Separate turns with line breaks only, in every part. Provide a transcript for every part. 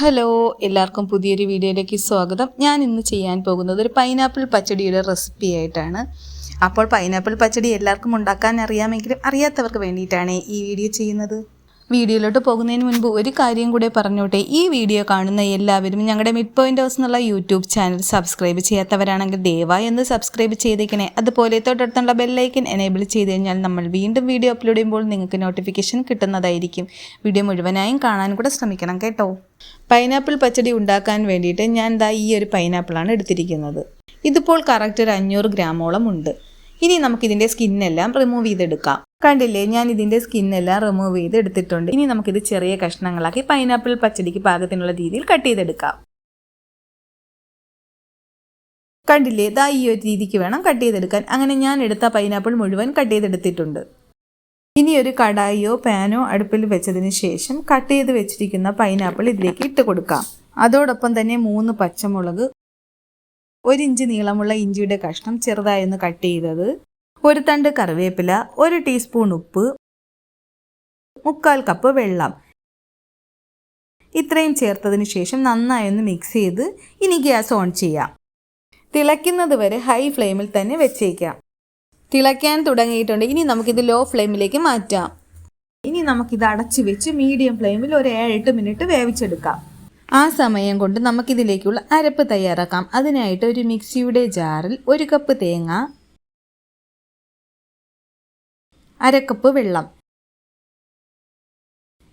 Hello എല്ലാവർക്കും പുതിയൊരു വീഡിയോയിലേക്ക് സ്വാഗതം. ഞാൻ ഇന്ന് ചെയ്യാൻ പോകുന്നത് ഒരു പൈനാപ്പിൾ പച്ചടിയുടെ റെസിപ്പി ആയിട്ടാണ്. അപ്പോൾ പൈനാപ്പിൾ പച്ചടി എല്ലാവർക്കും ഉണ്ടാക്കാൻ അറിയാമെങ്കിലും അറിയാത്തവർക്ക് വേണ്ടിയിട്ടാണ് ഈ വീഡിയോ ചെയ്യുന്നത്. വീഡിയോയിലോട്ട് പോകുന്നതിന് മുൻപ് ഒരു കാര്യം കൂടെ പറഞ്ഞോട്ടെ. ഈ വീഡിയോ കാണുന്ന എല്ലാവരും ഞങ്ങളുടെ മിഡ് പോയിന്റ് ഹൗസ് എന്നുള്ള യൂട്യൂബ് ചാനൽ സബ്സ്ക്രൈബ് ചെയ്യാത്തവരാണെങ്കിൽ ദയവായി ഒന്ന് സബ്സ്ക്രൈബ് ചെയ്തേക്കണേ. അതുപോലെ തൊട്ടടുത്തുള്ള ബെല്ലൈക്കൻ എനേബിൾ ചെയ്ത് കഴിഞ്ഞാൽ നമ്മൾ വീണ്ടും വീഡിയോ അപ്ലോഡ് ചെയ്യുമ്പോൾ നിങ്ങൾക്ക് നോട്ടിഫിക്കേഷൻ കിട്ടുന്നതായിരിക്കും. വീഡിയോ മുഴുവനായും കാണാൻ കൂടെ ശ്രമിക്കണം കേട്ടോ. പൈനാപ്പിൾ പച്ചടി ഉണ്ടാക്കാൻ വേണ്ടിയിട്ട് ഞാൻ ദാ ഈ ഒരു പൈനാപ്പിളാണ് എടുത്തിരിക്കുന്നത്. ഇതിപ്പോൾ കറക്റ്റ് ഒരു അഞ്ഞൂറ് ഗ്രാമോളം ഉണ്ട്. ഇനി നമുക്ക് നമുക്കിതിന്റെ സ്കിന്നെല്ലാം റിമൂവ് ചെയ്തെടുക്കാം. കണ്ടില്ലേ ഞാൻ ഇതിന്റെ സ്കിന്നെല്ലാം റിമൂവ് ചെയ്ത് എടുത്തിട്ടുണ്ട് ഇനി നമുക്കിത് ചെറിയ കഷ്ണങ്ങളാക്കി പൈനാപ്പിൾ പച്ചടിക്ക് പാകത്തിനുള്ള രീതിയിൽ കട്ട് ചെയ്തെടുക്കാം. കണ്ടില്ലേ ഇതാ ഈ ഒരു രീതിക്ക് വേണം കട്ട് ചെയ്തെടുക്കാൻ. അങ്ങനെ ഞാൻ എടുത്ത പൈനാപ്പിൾ മുഴുവൻ കട്ട് ചെയ്തെടുത്തിട്ടുണ്ട്. ഇനി ഒരു കടായിയോ പാനോ അടുപ്പിൽ വെച്ചതിന് ശേഷം കട്ട് ചെയ്ത് വെച്ചിരിക്കുന്ന പൈനാപ്പിൾ ഇതിലേക്ക് ഇട്ട് കൊടുക്കാം. അതോടൊപ്പം തന്നെ മൂന്ന് പച്ചമുളക് ഒരു ഇഞ്ച് നീളമുള്ള ഇഞ്ചിയുടെ കഷ്ണം ചെറുതായി ഒന്ന് കട്ട് ചെയ്തത്. ഒരു തണ്ട് കറിവേപ്പില ഒരു ടീസ്പൂൺ ഉപ്പ് മുക്കാൽ കപ്പ് വെള്ളം. ഇത്രയും ചേർത്തതിന് ശേഷം നന്നായി ഒന്ന് മിക്സ് ചെയ്ത് ഇനി ഗ്യാസ് ഓൺ ചെയ്യാം. തിളയ്ക്കുന്നത് വരെ ഹൈ ഫ്ലെയിമിൽ തന്നെ വെച്ചേക്കാം. തിളയ്ക്കാൻ തുടങ്ങിയിട്ടുണ്ട്. ഇനി നമുക്കിത് ലോ ഫ്ലെയിമിലേക്ക് മാറ്റാം. ഇനി നമുക്കിത് അടച്ചു വെച്ച് മീഡിയം ഫ്ലെയിമിൽ ഒരു ഏഴെട്ട് മിനിറ്റ് വേവിച്ചെടുക്കാം. ആ സമയം കൊണ്ട് നമുക്കിതിലേക്കുള്ള അരപ്പ് തയ്യാറാക്കാം. അതിനായിട്ട് ഒരു മിക്സിയുടെ ജാറിൽ ഒരു കപ്പ് തേങ്ങ അരക്കപ്പ് വെള്ളം.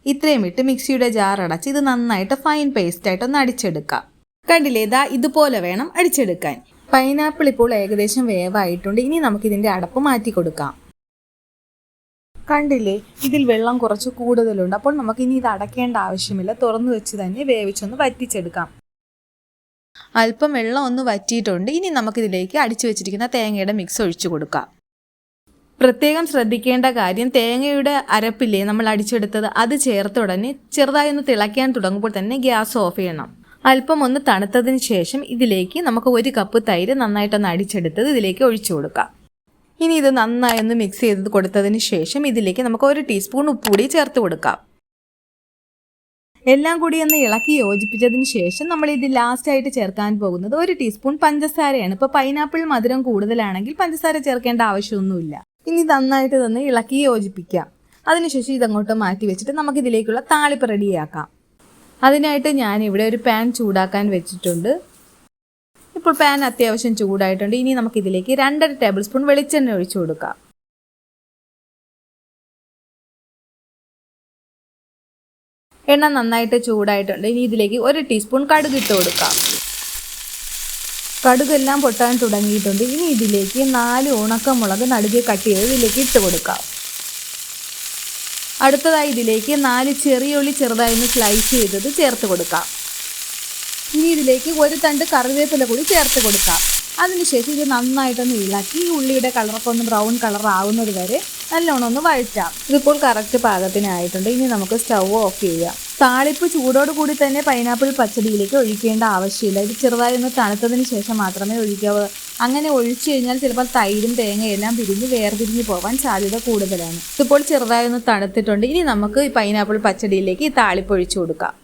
ഇത്രയും ഇട്ട് മിക്സിയുടെ ജാർ അടച്ച് ഇത് നന്നായിട്ട് ഫൈൻ പേസ്റ്റായിട്ട് ഒന്ന് അടിച്ചെടുക്കാം. കണ്ടില്ലേതാ ഇതുപോലെ വേണം അടിച്ചെടുക്കാൻ. പൈനാപ്പിൾ ഇപ്പോൾ ഏകദേശം വേവായിട്ടുണ്ട്. ഇനി നമുക്കിതിന്റെ അടപ്പ് മാറ്റി കൊടുക്കാം കണ്ടില്ലേ? ഇതിൽ വെള്ളം കുറച്ച് കൂടുതലുണ്ട്. അപ്പോൾ നമുക്ക് ഇനി ഇത് അടയ്ക്കേണ്ട ആവശ്യമില്ല. തുറന്നു വെച്ച് തന്നെ വേവിച്ചൊന്ന് വറ്റിച്ചെടുക്കാം. അല്പം വെള്ളം ഒന്ന് വറ്റിയിട്ടുണ്ട്. ഇനി നമുക്കിതിലേക്ക് അടിച്ചു വെച്ചിരിക്കുന്ന തേങ്ങയുടെ മിക്സ് ഒഴിച്ചു കൊടുക്കാം. പ്രത്യേകം ശ്രദ്ധിക്കേണ്ട കാര്യം തേങ്ങയുടെ അരപ്പില്ലേ നമ്മൾ അടിച്ചെടുത്തത്? അത് ചേർത്ത ഉടനെ ചെറുതായി ഒന്ന് തിളയ്ക്കാൻ തുടങ്ങുമ്പോൾ തന്നെ ഗ്യാസ് ഓഫ് ചെയ്യണം. അല്പം ഒന്ന് തണുത്തതിന് ശേഷം ഇതിലേക്ക് നമുക്ക് ഒരു കപ്പ് തൈര് നന്നായിട്ടൊന്ന് അടിച്ചെടുത്തത് ഇതിലേക്ക് ഒഴിച്ചു കൊടുക്കാം. ഇനി ഇത് നന്നായി ഒന്ന് മിക്സ് ചെയ്ത് കൊടുത്തതിന് ശേഷം ഇതിലേക്ക് നമുക്ക് ഒരു ടീസ്പൂൺ ഉപ്പ് കൂടി ചേർത്ത് കൊടുക്കാം. എല്ലാം കൂടി ഒന്ന് ഇളക്കി യോജിപ്പിച്ചതിന് ശേഷം നമ്മൾ ഇത് ലാസ്റ്റ് ആയിട്ട് ചേർക്കാൻ പോകുന്നത് ഒരു ടീസ്പൂൺ പഞ്ചസാരയാണ്. ഇപ്പോൾ പൈനാപ്പിൾ മധുരം കൂടുതലാണെങ്കിൽ പഞ്ചസാര ചേർക്കേണ്ട ആവശ്യമൊന്നുമില്ല. ഇനി നന്നായിട്ട് തന്നെ ഇളക്കി യോജിപ്പിക്കാം. അതിനുശേഷം ഇതങ്ങോട്ട് മാറ്റി വെച്ചിട്ട് നമുക്ക് ഇതിലേക്കുള്ള താളിപ്പ് റെഡിയാക്കാം അതിനായിട്ട് ഞാൻ ഇവിടെ ഒരു പാൻ ചൂടാക്കാൻ വെച്ചിട്ടുണ്ട്. ഇപ്പോൾ പാൻ അത്യാവശ്യം ചൂടായിട്ടുണ്ട്. ഇനി നമുക്ക് ഇതിലേക്ക് രണ്ടര ടേബിൾ സ്പൂൺ വെളിച്ചെണ്ണ ഒഴിച്ചു കൊടുക്കാം. എണ്ണ നന്നായിട്ട് ചൂടായിട്ടുണ്ട്. ഇനി ഇതിലേക്ക് ഒരു ടീസ്പൂൺ കടുക് ഇട്ട് കൊടുക്കാം. കടുകെല്ലാം പൊട്ടാൻ തുടങ്ങിയിട്ടുണ്ട്. ഇനി ഇതിലേക്ക് നാല് ഉണക്കമുളക് നടുകെ കട്ട് ചെയ്ത് ഇതിലേക്ക് ഇട്ട് കൊടുക്കാം. അടുത്തതായി ഇതിലേക്ക് നാല് ചെറിയ ഉള്ളി ചെറുതായി ഒന്ന് സ്ലൈസ് ചെയ്തത് ചേർത്ത് കൊടുക്കാം. ഇനി ഇതിലേക്ക് ഒരു തണ്ട് കറിവേപ്പില കൂടി ചേർത്ത് കൊടുക്കാം. അതിനുശേഷം ഇത് നന്നായിട്ടൊന്ന് ഇളക്കി ഈ ഉള്ളിയുടെ കളറൊക്കെ ഒന്ന് ബ്രൗൺ കളർ ആവുന്നത് വരെ നല്ലോണം ഒന്ന് വഴറ്റാം. ഇതിപ്പോൾ കറക്റ്റ് പാകത്തിനായിട്ടുണ്ട്. ഇനി നമുക്ക് സ്റ്റൗ ഓഫ് ചെയ്യാം. താളിപ്പ് ചൂടോട് കൂടി തന്നെ പൈനാപ്പിൾ പച്ചടിയിലേക്ക് ഒഴിക്കേണ്ട ആവശ്യമില്ല. ഇത് ചെറുതായി ഒന്ന് തണുത്തതിന് ശേഷം മാത്രമേ ഒഴിക്കാവൂ. അങ്ങനെ ഒഴിച്ചു കഴിഞ്ഞാൽ ചിലപ്പോൾ തൈരും തേങ്ങയും എല്ലാം പിരിഞ്ഞ് വേർതിരിഞ്ഞ് പോകാൻ സാധ്യത കൂടുതലാണ്. ഇതിപ്പോൾ ചെറുതായി ഒന്ന് തണുത്തിട്ടുണ്ട്. ഇനി നമുക്ക് ഈ പൈനാപ്പിൾ പച്ചടിയിലേക്ക് ഈ താളിപ്പ് ഒഴിച്ചു കൊടുക്കാം.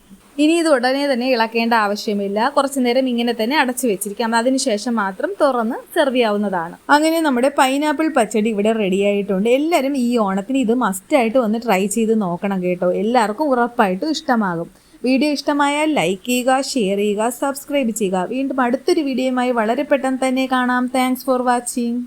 ഇനി ഇത് ഉടനെ തന്നെ ഇളക്കേണ്ട ആവശ്യമില്ല. കുറച്ചു നേരം ഇങ്ങനെ തന്നെ അടച്ചു വെച്ചിരിക്കാം. അതിനുശേഷം മാത്രം തുറന്ന് സെർവ് ചെയ്യാവുന്നതാണ്. അങ്ങനെ നമ്മുടെ പൈനാപ്പിൾ പച്ചടി ഇവിടെ റെഡി ആയിട്ടുണ്ട്. എല്ലാവരും ഈ ഓണത്തിന് ഇത് മസ്റ്റായിട്ട് വന്ന് ട്രൈ ചെയ്ത് നോക്കണം കേട്ടോ. എല്ലാവർക്കും ഉറപ്പായിട്ടും ഇഷ്ടമാകും. വീഡിയോ ഇഷ്ടമായാൽ ലൈക്ക് ചെയ്യുക ഷെയർ ചെയ്യുക സബ്സ്ക്രൈബ് ചെയ്യുക. വീണ്ടും അടുത്തൊരു വീഡിയോയുമായി വളരെ പെട്ടെന്ന് തന്നെ കാണാം. Thanks for watching